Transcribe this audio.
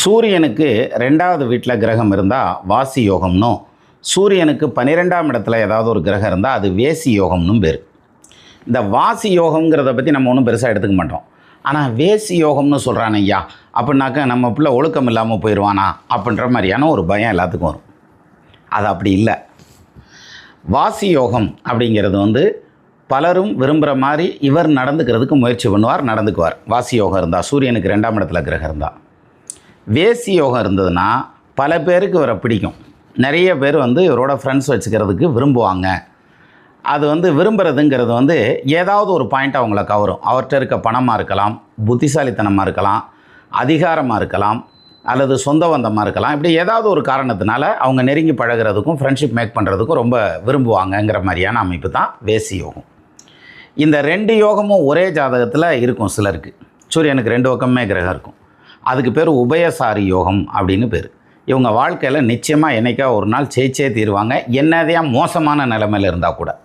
சூரியனுக்கு ரெண்டாவது வீட்டில் கிரகம் இருந்தால் வாசி யோகம்னும் சூரியனுக்கு பன்னிரெண்டாம் இடத்துல ஏதாவது ஒரு கிரகம் இருந்தால் அது வேசி யோகம்னும் பேர். இந்த வாசி யோகம்ங்கிறத பற்றி நம்ம ஒன்றும் பெருசாக எடுத்துக்க மாட்டோம். ஆனால் வேசி யோகம்னு சொல்கிறான் ஐயா அப்படின்னாக்கா நம்ம பிள்ளை ஒழுக்கம் இல்லாமல் போயிடுவானா அப்படின்ற மாதிரியான ஒரு பயம் எல்லாத்துக்கும் வரும். அது அப்படி இல்லை. வாசி யோகம் அப்படிங்கிறது வந்து பலரும் விரும்புகிற மாதிரி இவர் நடந்துக்கிறதுக்கு முயற்சி பண்ணுவார் நடந்துக்குவார். வாசி யோகம் இருந்தால் சூரியனுக்கு ரெண்டாம் இடத்துல கிரகம் இருந்தால் வேசி யோகம் இருந்ததுன்னா பல பேருக்கு இவரை பிடிக்கும். நிறைய பேர் வந்து இவரோட ஃப்ரெண்ட்ஸ் வச்சுக்கிறதுக்கு விரும்புவாங்க. அது வந்து விரும்புகிறதுங்கிறது வந்து ஏதாவது ஒரு பாயிண்ட் அவங்கள கவரும். அவர்கிட்ட இருக்க பணமாக இருக்கலாம் புத்திசாலித்தனமாக இருக்கலாம் அதிகாரமாக இருக்கலாம் அல்லது சொந்த பந்தமாக இருக்கலாம். இப்படி ஏதாவது ஒரு காரணத்தினால அவங்க நெருங்கி பழகுறதுக்கும் ஃப்ரெண்ட்ஷிப் மேக் பண்ணுறதுக்கும் ரொம்ப விரும்புவாங்கங்கிற மாதிரியான அமைப்பு தான் வேசி யோகம். இந்த ரெண்டு யோகமும் ஒரே ஜாதகத்தில் இருக்கும் சிலருக்கு. சூரியனுக்கு ரெண்டு பக்கமே கிரகம் இருக்கும். அதுக்கு பேர் உபயசாரி யோகம் அப்படின்னு பேர். இவங்க வாழ்க்கையில் நிச்சயமாக என்னைக்கா ஒரு நாள் ஜெயிச்சே தீருவாங்க. என்னதையா மோசமான நிலமையில் இருந்தால் கூட.